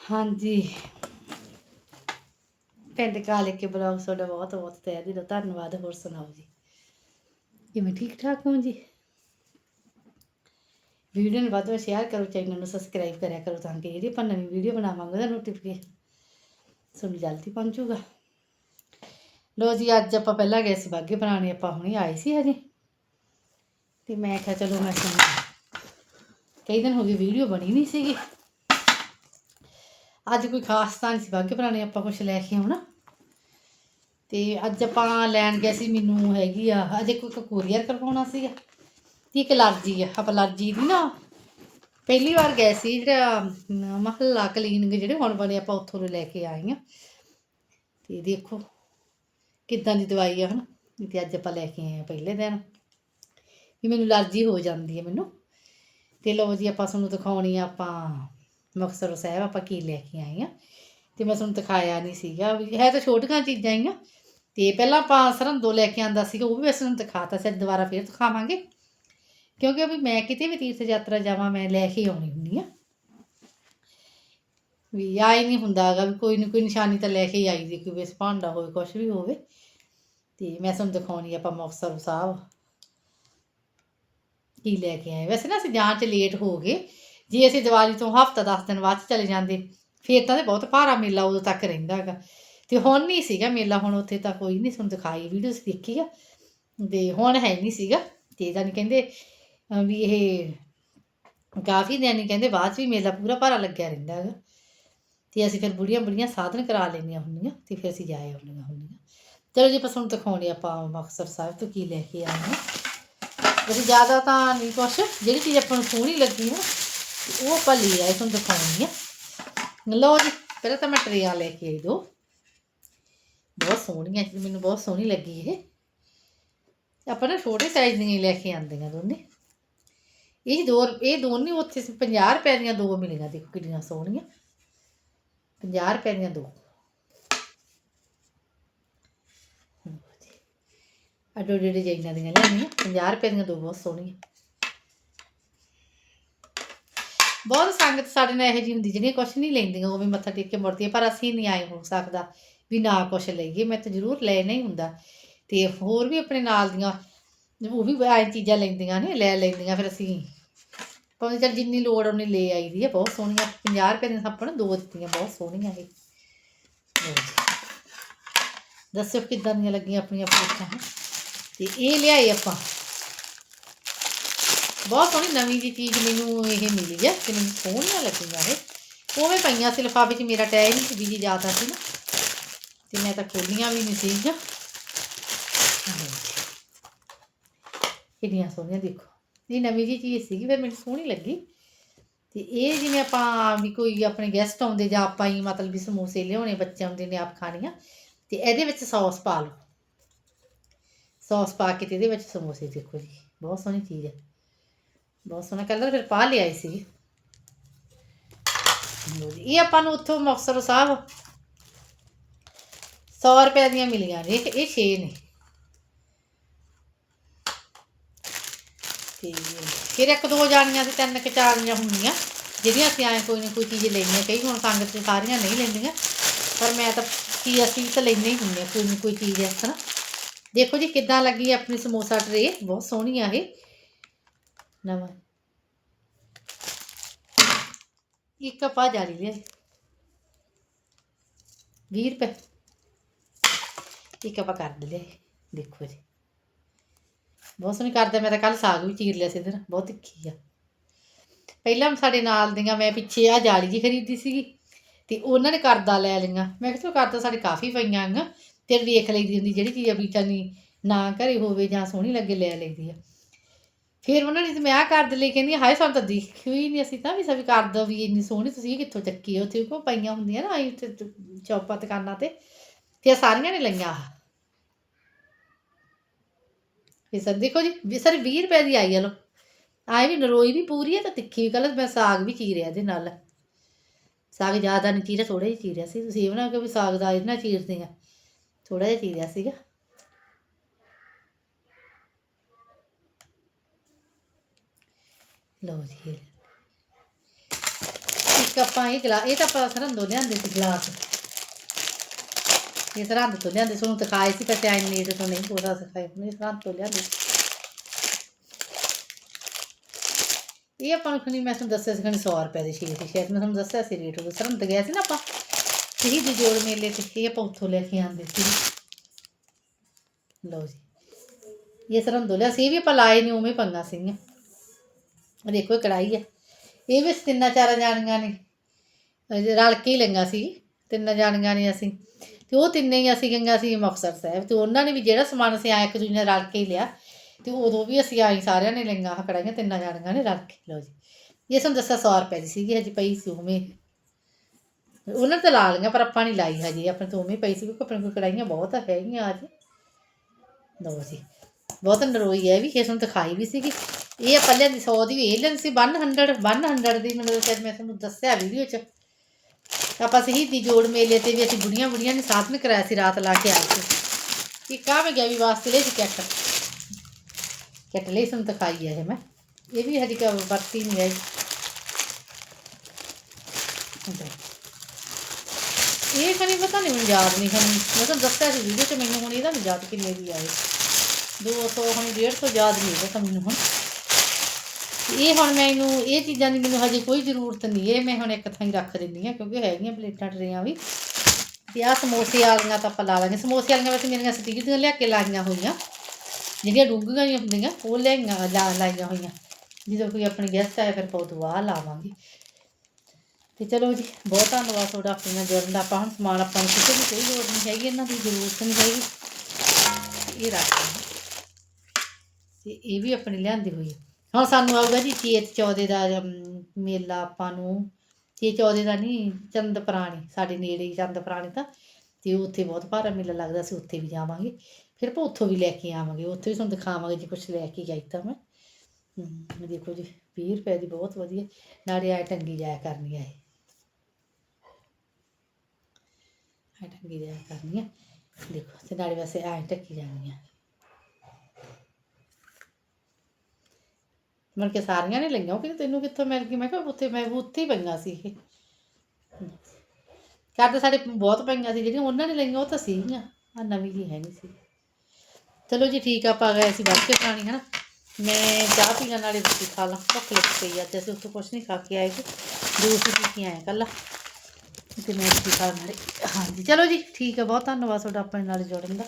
ਹਾਂਜੀ। ਪਿੰਡ ਕਾਲੇ ਕੇ ਬਲੌਗ ਤੁਹਾਡਾ ਬਹੁਤ ਬਹੁਤ ਤਹਿ ਦਿਲੋਂ ਧੰਨਵਾਦ, ਹੋਰ ਸੁਣਾਓ ਜੀ? ਕਿਵੇਂ ਠੀਕ ਠਾਕ ਹੋ ਜੀ? ਵੀਡੀਓ ਨੂੰ ਵੱਧ ਤੋਂ ਵੱਧ ਸ਼ੇਅਰ ਕਰੋ ਚੈਨਲ ਨੂੰ ਸਬਸਕ੍ਰਾਈਬ ਕਰਿਆ ਕਰੋ ਤਾਂ ਕਿ ਜਿਹੜੀ ਆਪਾਂ ਨਵੀਂ ਵੀਡੀਓ ਬਣਾਵਾਂਗੇ ਉਹਦਾ ਨੋਟੀਫਿਕੇਸ਼ਨ ਤੁਹਾਨੂੰ ਜਲਦੀ ਪਹੁੰਚੂਗਾ ਲੋ ਜੀ, ਅੱਜ ਆਪਾਂ ਪਹਿਲਾਂ ਗਏ ਸੀ ਬਾਗੇ, ਪੁਰਾਣੇ ਆਪਾਂ ਹੁਣੇ ਆਏ ਸੀ ਹਜੇ। ਤੇ ਮੈਂ ਕਿਹਾ ਚਲੋ ਮੈਂ ਤੁਹਾਨੂੰ ਕਈ ਦਿਨ ਹੋ ਗਏ ਵੀਡੀਓ ਬਣੀ ਨਹੀਂ ਸੀਗੀ। ਅੱਜ ਕੋਈ ਖਾਸ ਤਾਂ ਨਹੀਂ ਸੀ ਬਾਗੇ, ਪੁਰਾਣੇ ਆਪਾਂ ਕੁਝ ਲੈ ਕੇ ਆਉਣਾ। ਤੇ ਅੱਜ ਆਪਾਂ ਲੈਣ ਗਏ ਸੀ, ਮੈਨੂੰ ਹੈਗੀ ਆ ਅਜੇ ਕੋਈ ਕੋਰੀਅਰ ਕਰਵਾਉਣਾ ਸੀਗਾ। ਤੇ ਇੱਕ ਅਲਰਜੀ ਆ, ਆਪਾਂ ਅਲਰਜੀ ਦੀ ਨਾ ਪਹਿਲੀ ਵਾਰ ਗਏ ਸੀ, ਜਿਹੜਾ ਮਹੱਲਾ ਕਲੀਨਿਕ ਜਿਹੜੇ ਹੁਣ ਬਣੇ ਆਪਾਂ ਉੱਥੋਂ ਲੈ ਕੇ ਆਏ ਆ। ਤੇ ਦੇਖੋ ਕਿੱਦਾਂ ਦੀ ਦਵਾਈ ਆ, ਹਨ? ਤੇ ਅੱਜ ਆਪਾਂ ਲੈ ਕੇ ਆਏ ਆ ਪਹਿਲੇ ਦਿਨ। ਵੀ ਮੈਨੂੰ ਅਲਰਜੀ ਹੋ ਜਾਂਦੀ ਹੈ ਮੈਨੂੰ। ਤੇ ਲਓ ਜੀ, ਆਪਾਂ ਤੁਹਾਨੂੰ ਦਿਖਾਉਣੀ ਆ ਆਪਾਂ, ਮੁਕਤਸਰ ਸਾਹਿਬ ਆਪਾਂ ਕੀ ਲੈ ਕੇ ਆਏ ਆ। ਤੇ ਮੈਂ ਤੁਹਾਨੂੰ ਦਿਖਾਇਆ ਨਹੀਂ ਸੀਗਾ। ਵੀ ਹੈ ਤਾਂ ਛੋਟੀਆਂ ਚੀਜ਼ਾਂ ਹੀ ਆ। ਤੇ ਪਹਿਲਾਂ ਆਪਾਂ ਸਰਹੰਦੋਂ ਲੈ ਕੇ ਆਂਦਾ ਸੀਗਾ, ਉਹ ਵੀ ਵੈਸੇ ਤੁਹਾਨੂੰ ਦਿਖਾਤਾ ਸੀ, ਅੱਜ ਦੁਬਾਰਾ ਫੇਰ ਦਿਖਾਵਾਂਗੇ। ਕਿਉਂਕਿ ਵੀ ਮੈਂ ਕਿਤੇ ਵੀ ਤੀਰਥ ਯਾਤਰਾ ਜਾਵਾਂ, ਮੈਂ ਲੈ ਕੇ ਆਉਣੀ ਹੁੰਦੀ ਆ। ਵੀ ਆਈ ਨਹੀਂ ਹੁੰਦਾਗਾ ਵੀ ਕੋਈ ਨਾ, ਕੋਈ ਨਿਸ਼ਾਨੀ ਤਾਂ ਲੈ ਕੇ ਹੀ ਆਈ ਦੀ, ਕੋਈ ਵੇਸ ਭਾਂਡਾ ਹੋਵੇ ਕੁਝ ਵੀ ਹੋਵੇ। ਤੇ ਮੈਂ ਤੁਹਾਨੂੰ ਦਿਖਾਉਣੀ ਆਪਾਂ ਮੁਕਤਸਰ ਸਾਹਿਬ। ਕੀ ਲੈ ਕੇ ਆਏ। ਵੈਸੇ ਨਾ ਅਸੀਂ ਜਾਣ 'ਚ ਲੇਟ ਹੋ ਗਏ। ਜੇ ਅਸੀਂ ਦੀਵਾਲੀ ਤੋਂ ਹਫਤਾ 10 ਦਿਨ ਬਾਅਦ 'ਚ ਚਲੇ ਜਾਂਦੇ, ਫੇਰ ਤਾਂ ਤੇ ਬਹੁਤ ਭਾਰਾ ਮੇਲਾ ਉਦੋਂ ਤੱਕ ਰਹਿੰਦਾ ਹੈਗਾ। ਤੇ ਹੁਣ ਨਹੀਂ ਸੀਗਾ ਮੇਲਾ, ਹੁਣ ਉੱਥੇ ਤਾਂ ਕੋਈ ਨਹੀਂ ਤੁਹਾਨੂੰ ਦਿਖਾਈ ਵੀਡੀਓਸ ਦੇਖੀ ਆ। ਤੇ ਹੁਣ ਹੈ ਨਹੀਂ ਸੀਗਾ। ਤੇ ਜਾਨੀ ਕਹਿੰਦੇ ਵੀ ਇਹ ਕਾਫੀ ਦਿਨ ਹੀ ਕਹਿੰਦੇ, ਬਾਅਦ 'ਚ ਵੀ ਮੇਲਾ ਪੂਰਾ ਭਾਰਾ ਲੱਗਿਆ ਰਹਿੰਦਾ ਹੈਗਾ। ਤੇ ਅਸੀਂ ਫਿਰ ਬੁੜੀਆਂ ਬੁੜੀਆਂ ਸਾਧਨ ਕਰਾ ਲੈਂਦੀਆਂ ਹੁੰਦੀਆਂ ਤੇ ਫਿਰ ਅਸੀਂ ਜਾਏ ਹੁੰਦੀਆਂ ਹੁੰਦੀਆਂ। ਚਲੋ ਜੀ ਆਪਾਂ ਤੁਹਾਨੂੰ ਦਿਖਾਉਣੇ ਆਪਾਂ ਮੁਕਤਸਰ ਸਾਹਿਬ ਤੋਂ ਕੀ ਲੈ ਕੇ ਆਏ ਹਾਂ। ਵੈਸੇ ਜ਼ਿਆਦਾ ਤਾਂ ਨਹੀਂ ਕੁਛ, ਜਿਹੜੀ ਚੀਜ਼ ਆਪਾਂ ਨੂੰ ਸੋਹਣੀ ਲੱਗੀ ਨਾ, ਉਹ ਆਪਾਂ ਲੈ ਆਏ ਤੁਹਾਨੂੰ ਦਿਖਾਉਣੀ ਆ ਲਓ ਜੀ, ਪਹਿਲਾਂ ਤਾਂ ਮੈਂ ਟਰੇਆਂ ਲੈ ਕੇ ਆਈ ਦੋ। ਬਹੁਤ ਸੋਹਣੀਆਂ ਜੀ ਮੈਨੂੰ ਬਹੁਤ ਸੋਹਣੀ ਲੱਗੀ ਇਹ। ਆਪਾਂ ਨਾ ਛੋਟੇ ਸਾਈਜ਼ ਦੀਆਂ ਹੀ ਲੈ ਕੇ ਆਂਦੀਆਂ ਦੋਨੇ। ਇਹ ਦੋ, ਇਹ ਦੋਨੇ ਉੱਥੇ ਸੀ 50 ਰੁਪਏ ਦੀਆਂ ਦੋ ਮਿਲੀਆਂ, ਦੇਖੋ ਕਿੰਨੀਆਂ ਸੋਹਣੀਆਂ। 50 ਰੁਪਏ ਦੀਆਂ ਦੋ। ਅਡੋ ਜਿਹੜੇ ਜਾਈਆਂ ਦੀਆਂ ਲੈਣੀਆਂ 50 ਰੁਪਏ ਦੀਆਂ ਦੋ ਬਹੁਤ ਸੋਹਣੀਆਂ। ਬਹੁਤ ਸੰਗਤ ਸਾਡੇ ਨਾਲ ਇਹੋ ਜਿਹੀ ਹੁੰਦੀ, ਜਿਹੜੀਆਂ ਕੁਛ ਨਹੀਂ ਲੈਂਦੀਆਂ, ਉਹ ਵੀ ਮੱਥਾ ਟੇਕ ਕੇ ਮੁੜਦੀਆਂ, ਪਰ ਅਸੀਂ ਨਹੀਂ ਆਏ ਹੋ ਸਕਦਾ ਵੀ ਨਾ ਕੁਛ ਲਈਏ। ਮੈਂ ਤਾਂ ਜ਼ਰੂਰ ਲੈ ਨਹੀਂ ਹੁੰਦਾ। ਤੇ ਹੋਰ ਵੀ ਆਪਣੇ ਨਾਲ ਦੀਆਂ, ਉਹ ਵੀ ਐ ਚੀਜ਼ਾਂ ਲੈਂਦੀਆਂ ਨੇ, ਲੈ ਲੈਂਦੀਆਂ, ਫਿਰ ਅਸੀਂ ਭਾਵੇਂ ਚੱਲ ਜਿੰਨੀ ਲੋੜ ਉਹਨੇ ਲੈ ਆਈ ਦੀ ਹੈ ਬਹੁਤ ਸੋਹਣੀਆਂ 50 ਰੁਪਏ ਦੀਆਂ ਆਪਾਂ ਨੂੰ ਦੋ ਦਿੱਤੀਆਂ, ਬਹੁਤ ਸੋਹਣੀਆਂ ਇਹ ਲਓ ਦੱਸਿਓ ਕਿੱਦਾਂ ਦੀਆਂ ਲੱਗੀਆਂ ਆਪਣੀਆਂ ਪਲੇਟਾਂ ਹੈਂ। ਤੇ ਇਹ ਲਿਆਏ ਆਪਾਂ। ਬਹੁਤ ਸੋਹਣੀ ਨਵੀਂ ਜੀ ਚੀਜ਼ ਮੈਨੂੰ ਇਹ ਮਿਲੀ ਹੈ ਤੇ ਮੈਨੂੰ ਸੋਹਣੀਆਂ ਲੱਗੀਆਂ ਇਹ ਉਵੇਂ ਪਈਆਂ ਸੀ ਲਿਫਾਫੇ 'ਚ, ਮੇਰਾ ਟਾਇਰ ਨਹੀਂ ਸੀ ਬੀਜੀ ਜ਼ਿਆਦਾ ਸੀ ਨਾ। ਤੇ ਮੈਂ ਤਾਂ ਖੋਲੀਆਂ ਵੀ ਨਹੀਂ ਸੀਗੀਆਂ। ਕਿੰਨੀਆਂ ਸੋਹਣੀਆਂ ਦੇਖੋ। ਇਹ ਨਵੀਂ ਜੀ ਚੀਜ਼ ਸੀਗੀ, ਫਿਰ ਮੈਨੂੰ ਸੋਹਣੀ ਲੱਗੀ। ਤੇ ਇਹ ਜਿਵੇਂ ਆਪਾਂ ਵੀ ਕੋਈ ਆਪਣੇ ਗੈਸਟ ਆਉਂਦੇ ਜਾਂ ਆਪਾਂ ਹੀ ਮਤਲਬ ਵੀ ਸਮੋਸੇ ਲਿਆਉਣੇ ਬੱਚੇ ਆਉਂਦੇ ਨੇ ਆਪ ਖਾਣੀਆਂ, ਤੇ ਇਹਦੇ ਵਿੱਚ ਸੌਸ ਪਾ ਲਓ। ਸੌਸ ਪਾ ਕੇ ਤੇ ਇਹਦੇ ਵਿੱਚ ਸਮੋਸੇ ਦੇਖੋ ਜੀ, ਬਹੁਤ ਸੋਹਣੀ ਚੀਜ਼ ਹੈ। ਬਹੁਤ ਸੋਹਣਾ ਕਲਰ ਫਿਰ ਪਾ ਲਿਆਈ ਸੀ ਇਹ ਆਪਾਂ ਨੂੰ ਉੱਥੋਂ ਮੁਕਤਸਰ ਸਾਹਿਬ 100 ਰੁਪਏ ਦੀਆਂ ਮਿਲੀਆਂ ਨੇ, ਇਹ 6 ਨੇ। ਤੇ ਫਿਰ ਇੱਕ ਦੋ ਜਾਣੀਆਂ ਤੇ ਤਿੰਨ ਕੁ ਚਾਰੀਆਂ ਹੁੰਦੀਆਂ, ਜਿਹੜੀਆਂ ਅਸੀਂ ਆਏ ਕੋਈ ਨਾ ਕੋਈ ਚੀਜ਼ ਲੈਣੀਆਂ ਕਈ ਹੁਣ ਸੰਗਤ ਚ ਸਾਰੀਆਂ ਨਹੀਂ ਲੈਂਦੀਆਂ, ਪਰ ਮੈਂ ਤਾਂ ਕੀ ਅਸੀਂ ਤਾਂ ਲੈਣੇ ਹੀ ਹੁੰਦੇ ਹਾਂ ਕੋਈ ਨਾ ਕੋਈ ਚੀਜ਼ ਇਸ ਤਰ੍ਹਾਂ। ਦੇਖੋ ਜੀ ਕਿੱਦਾਂ ਲੱਗੀ ਆਪਣੀ ਸਮੋਸਾ ਟਰੇ, ਬਹੁਤ ਸੋਹਣੀ ਆ ਇਹ। ਨਵਾਂ। ਇੱਕ ਪਾ ਜਾਰੀ ਲਿਆ 20 ਰੁਪਏ। ਇੱਕ ਆਪਾਂ ਕਰ ਲਿਆ ਦੇਖੋ ਜੀ। ਬਹੁਤ ਸੋਹਣੀ ਕਰਦੇ ਮੈਂ ਤਾਂ ਕੱਲ ਸਾਗ ਵੀ ਚੀਰ ਲਿਆ ਸੀ ਇਹਦੇ ਬਹੁਤ ਤਿੱਖੀ ਆ। ਪਹਿਲਾਂ ਸਾਡੇ ਨਾਲ ਦੀਆਂ ਮੈਂ ਪਿੱਛੇ ਆ ਜਾਲੀ ਜੀ ਖਰੀਦੀ ਸੀਗੀ, ਤੇ ਉਹਨਾਂ ਨੇ ਕਰਦਾ ਲੈ ਲਈਆਂ। ਮੈਂ ਕਿਹਾ ਚਲੋ ਕਰਦਾ ਸਾਡੇ ਕਾਫੀ ਪਈਆਂ ਆ ਤੇ ਵੇਖ ਲਈਦੀ ਹੁੰਦੀ, ਜਿਹੜੀ ਚੀਜ਼ ਵੀ ਨਹੀਂ, ਨਾ ਘਰੇ ਹੋਵੇ ਜਾਂ ਸੋਹਣੀ ਲੱਗੇ ਲੈ ਲਈਦੀ ਆ। ਫਿਰ ਉਹਨਾਂ ਨੇ ਮੈਂ ਆ ਕਰਦ ਲਈ ਕਹਿੰਦੀ ਹਾਏ ਸਾਨੂੰ ਤਾਂ ਦੇਖੀ ਹੀ ਨਹੀਂ, ਅਸੀਂ ਤਾਂ ਵੀ ਸਭੀ ਕਰਦ ਵੀ ਇੰਨੀ ਸੋਹਣੀ, ਤੁਸੀਂ ਕਿੱਥੋਂ ਚੱਕੀ ਉੱਥੇ ਕੋ ਪਈਆਂ ਹੁੰਦੀਆਂ ਨਾ, ਆਈ ਤੇ ਚੌਪਾ ਦੁਕਾਨਾਂ ਤੇ ਤੇ ਸਾਰੀਆਂ ਨੇ ਲਈਆਂ ਆਹ। ਇਹ ਸਰ ਦੇਖੋ ਜੀ, ਵੀ ਸਰ 20 ਰੁਪਏ ਦੀ ਆਈ ਆ ਲੋ ਆਏ ਵੀ ਨਰੋਈ ਵੀ ਪੂਰੀ ਹੈ ਤਾਂ ਤਿੱਖੀ ਵੀ ਕਲਰ ਮੈਂ ਸਾਗ ਵੀ ਚੀਰਿਆ ਇਹਦੇ ਨਾਲ। ਸਾਗ ਜ਼ਿਆਦਾ ਨਹੀਂ ਚੀਰਿਆ ਥੋੜਾ ਜਿਹਾ ਚੀਰਿਆ ਸੀ। ਤੁਸੀਂ ਇਹ ਬਣਾ ਕੇ ਵੀ ਸਾਗ ਦਾ ਇਹਦੇ ਨਾਲ ਚੀਰਦੇ ਆ। ਥੋੜਾ ਜਿਹਾ ਚੀਰਿਆ ਸੀਗਾ। ਲਓ ਜੀ ਇੱਕ ਆਪਾਂ ਇਹ ਗਲਾ, ਇਹ ਤਾਂ ਆਪਾਂ ਸਰਹੰਦੋਂ ਲਿਆਂਦੇ ਸੀ ਗਲਾਸ। ਇਹ ਸਰਹੰਦ ਤੋਂ ਲਿਆਂਦੇ ਸਾਨੂੰ ਦਿਖਾਏ ਸੀ ਪਰ ਟਾਈਮ ਨਹੀਂ ਤੇ ਤੋਂ ਨਹੀਂ ਪੂਰਾ ਸਿਖਾਇਆ ਨਹੀਂ ਸਰਹੰਦ ਤੋਂ ਲਿਆਂਦੇ। ਇਹ ਆਪਾਂ ਨੂੰ ਖਣੀ, ਮੈਂ ਤੁਹਾਨੂੰ ਦੱਸਿਆ ਸੀ ਖਣੀ 100 ਰੁਪਏ ਦੀ ਸ਼ੀਟ ਸੀ। ਸ਼ਾਇਦ ਮੈਂ ਤੁਹਾਨੂੰ ਦੱਸਿਆ ਸੀ ਰੇਟ, ਉਹ ਸਰਹੰਦ ਗਿਆ ਸੀ ਨਾ ਆਪਾਂ। ਤੀਹ ਦੀ ਜੋੜ ਮੇਲੇ ਤੇ, ਇਹ ਆਪਾਂ ਉੱਥੋਂ ਲੈ ਕੇ ਆਂਦੇ ਸੀ। ਲਓ ਜੀ। ਇਹ ਸਰਹੰਦ ਲਿਆ ਸੀ, ਇਹ ਵੀ ਆਪਾਂ ਲਾਏ ਨਹੀਂ ਉਵੇਂ ਪੰਗਾ ਸੀਗੀਆਂ। ਦੇਖੋ, ਇਹ ਕੜਾਈ ਹੈ ਇਹ ਵੀ ਤਿੰਨਾਂ ਚਾਰਾਂ ਜਾਣੀਆਂ ਨੇ। ਰਲ ਕੇ ਹੀ ਲੰਗਾ ਸੀ। ਤਿੰਨਾਂ ਜਾਣੀਆਂ ਨੇ ਅਸੀਂ। ਤੇ ਉਹ ਤਿੰਨੇ ਹੀ ਅਸੀਂ ਗੰਗਾ ਸੀ ਮੁਕਤਸਰ ਸਾਹਿਬ, ਤੇ ਉਹਨਾਂ ਨੇ ਵੀ ਜਿਹੜਾ ਸਮਾਨ ਅਸੀਂ ਆਇਆ ਇੱਕ ਦੂਜੇ ਨਾਲ ਰਲ ਕੇ ਹੀ ਲਿਆ, ਤੇ ਉਦੋਂ ਵੀ ਅਸੀਂ ਆਈ ਸਾਰਿਆਂ ਨੇ ਲਈਆਂ ਆਹ ਕੜਾਈਆਂ ਤਿੰਨਾਂ ਜਾਣੀਆਂ ਨੇ ਰਲ ਕੇ, ਲਓ ਜੀ। ਇਹ ਸਾਨੂੰ ਦੱਸਿਆ 100 ਰੁਪਏ ਦੀ ਸੀਗੀ, ਹਜੇ ਪਈ ਸੀ ਉਵੇਂ। ਉਹਨਾਂ ਨੇ ਤਾਂ ਲਾ ਲਈਆਂ, ਪਰ ਆਪਾਂ ਨਹੀਂ ਲਾਈ ਹਜੇ, ਆਪਣੇ ਤੋਂ ਉਵੇਂ ਪਈ ਸੀ, ਕਿਉਂਕਿ ਆਪਣੇ ਕੋਲ ਕੜਾਈਆਂ ਬਹੁਤ ਹੈਗੀਆਂ ਅੱਜ। ਲਓ ਜੀ, ਬਹੁਤ ਨਰੋਈ ਹੈ ਵੀ, ਇਹ ਤੁਹਾਨੂੰ ਦਿਖਾਈ ਵੀ ਸੀਗੀ। ਇਹ ਆਪਾਂ ਲਿਆਂਦੀ 100 ਦੀ ਵੀ, ਇਹ ਲੈਂਦੀ ਸੀ 100 100 ਦੀ ਮਤਲਬ ਸ਼ਾਇਦ ਮੈਂ ਤੁਹਾਨੂੰ ਦੱਸਿਆ ਵੀਡੀਓ 'ਚ। ਆਪਾਂ ਸ਼ਹੀਦੀ ਜੋੜ ਮੇਲੇ ਤੇ ਵੀ ਅਸੀਂ ਬੁੜੀਆਂ ਬੁੜੀਆਂ ਨੇ ਸਾਥ ਵਿੱਚ ਕਰਾਇਆ ਸੀ ਰਾਤ ਲਾ ਕੇ ਆਏ ਸੀ ਇਹ ਕਾ ਮੈਂ ਗਿਆ ਵੀ ਵਾਸਤੇ ਲਈ ਸੀ ਕੈਟ? ਕੈਟ ਲਈ ਸਾਨੂੰ ਦਿਖਾਈ ਹੈ ਇਹ ਮੈਂ। ਇਹ ਵੀ ਹਜੇ ਕਾ ਵਰਤੀ ਨਹੀਂ ਆਈ। ਇਹ ਕਨੀ ਪਤਾ ਨਹੀਂ ਮੈਨੂੰ ਯਾਦ ਨਹੀਂ ਸਾਨੂੰ ਮੈਂ ਤੁਹਾਨੂੰ ਦੱਸਿਆ ਸੀ ਵੀਡੀਓ 'ਚ, ਮੈਨੂੰ ਹੁਣ ਇਹਦਾ ਯਾਦ ਕਿੰਨੇ ਦੀ ਆਏ। 200 ਹੁਣ 150 ਯਾਦ ਨਹੀਂ ਹੈਗਾ ਮੈਨੂੰ ਹੁਣ। ਇਹ ਹੁਣ ਮੈਨੂੰ, ਇਹ ਚੀਜ਼ਾਂ ਦੀ ਮੈਨੂੰ ਹਜੇ ਕੋਈ ਜ਼ਰੂਰਤ ਨਹੀਂ। ਇਹ ਮੈਂ ਹੁਣ ਇੱਕ ਥਾਂ ਹੀ ਰੱਖ ਦਿੰਦੀ ਆ ਕਿਉਂਕਿ ਹੈਗੀਆਂ ਪਲੇਟਾਂ ਟਰੇਆਂ ਵੀ। ਤੇ ਆ ਸਮੋਸੇ ਵਾਲੀਆਂ ਤਾਂ ਆਪਾਂ ਲਾ ਲਾਂਗੇ। ਸਮੋਸੇ ਵਾਲੀਆਂ ਵੈਸੇ ਮੇਰੀਆਂ ਸਟੀਲ ਦੀਆਂ ਲਿਆ ਕੇ ਲਾਈਆਂ ਹੋਈਆਂ। ਜਿਹੜੀਆਂ ਡੂੰਘੀਆਂ ਜਿਹੀਆਂ ਹੁੰਦੀਆਂ, ਉਹ ਲਿਆਈਆਂ, ਲਾ ਲਾਈਆਂ ਹੋਈਆਂ। ਜਦੋਂ ਕੋਈ ਆਪਣੀ ਗੈਸਟ ਆਇਆ, ਫਿਰ ਆਪਾਂ ਉਦੋਂ ਆਹ ਲਾਵਾਂਗੇ। ਤੇ ਚਲੋ ਜੀ, ਬਹੁਤ ਧੰਨਵਾਦ ਤੁਹਾਡਾ ਆਪਣੀਆਂ ਜੁੜਨ ਦਾ। ਆਪਾਂ ਹੁਣ ਸਮਾਨ ਆਪਾਂ ਨੂੰ ਕਿਸੇ ਦੀ ਕੋਈ ਲੋੜ ਨਹੀਂ ਹੈਗੀ, ਇਹਨਾਂ ਦੀ ਜ਼ਰੂਰਤ ਨਹੀਂ ਹੈਗੀ। ਇਹ ਰੱਖ ਦਿੰਦੇ ਤੇ ਇਹ ਵੀ ਆਪਣੀ ਲਿਆਂਦੀ ਹੋਈ ਹੈ ਹੁਣ ਸਾਨੂੰ ਆਊਗਾ ਜੀ ਚੇਤ ਚੌਦੇ ਦਾ ਮੇਲਾ ਆਪਾਂ ਨੂੰ। ਚੇਤ ਚੌਦੇ ਦਾ ਨਹੀਂ ਚੰਦ ਪ੍ਰਾਣੀ, ਸਾਡੇ ਨੇੜੇ ਹੀ ਚੰਦ ਪ੍ਰਾਣੀ ਤਾਂ ਤੇ ਉੱਥੇ ਬਹੁਤ ਭਾਰਾ ਮੇਲਾ ਲੱਗਦਾ ਸੀ ਉੱਥੇ ਵੀ ਜਾਵਾਂਗੇ। ਫਿਰ ਆਪਾਂ ਉੱਥੋਂ ਵੀ ਲੈ ਕੇ ਆਵਾਂਗੇ। ਉੱਥੇ ਵੀ ਤੁਹਾਨੂੰ ਦਿਖਾਵਾਂਗੇ ਜੀ ਕੁਝ ਲੈ ਕੇ ਗਈ ਤਾਂ ਮੈਂ। ਦੇਖੋ ਜੀ 20 ਰੁਪਏ ਦੀ ਬਹੁਤ ਵਧੀਆ। ਨਾਲੇ ਆ ਟੰਗੀ ਜਾਇਆ ਕਰਨੀ ਆ ਇਹ। ਆ ਟੰਗੀ ਜਾਇਆ ਕਰਨੀ ਆ। ਦੇਖੋ, ਤੇ ਨਾਲੇ ਵੈਸੇ ਐ ਟੱਕੀ ਜਾਣੀ ਆ। ਮਨ ਕੇ ਸਾਰੀਆਂ ਨੇ ਲਈਆਂ, ਉਹ ਕਿ ਤੈਨੂੰ ਕਿੱਥੋਂ ਮਿਲ ਗਈ? ਮੈਂ ਕਿਹਾ ਉੱਥੇ, ਮੈਂ ਉੱਥੇ ਹੀ ਪਈਆਂ ਸੀ ਇਹ। ਘਰ ਤਾਂ ਸਾਡੇ ਬਹੁਤ ਪਈਆਂ ਸੀ, ਜਿਹੜੀਆਂ ਉਹਨਾਂ ਨੇ ਲਈਆਂ, ਉਹ ਤਾਂ ਸੀਗੀਆਂ। ਆ ਨਵੀਂ ਜੀ ਹੈ ਨਹੀਂ ਸੀ। ਚਲੋ ਜੀ, ਠੀਕ ਆ, ਆਪਾਂ ਗਏ ਸੀ ਬੱਸ ਕੇ ਪਾਣੀ ਹਨਾ? ਮੈਂ ਚਾਹ ਪੀਣ ਨਾਲੇ ਰੋਟੀ ਖਾ ਲਾਂ, ਭੁੱਖ ਲੱਗ ਪਈ ਅੱਜ ਅਸੀਂ ਉੱਥੋਂ ਕੁਛ ਨਹੀਂ ਖਾ ਕੇ ਆਏ ਸੀ। ਜੂਸ ਪੀ ਕੇ ਆਏ ਕੱਲਾ ਤੇ ਮੈਂ ਰੋਟੀ ਖਾ ਨਾਲੇ ਹਾਂਜੀ, ਚਲੋ ਜੀ, ਠੀਕ ਆ, ਬਹੁਤ ਧੰਨਵਾਦ ਤੁਹਾਡਾ ਆਪਣੇ ਨਾਲ ਜੁੜਨ ਦਾ।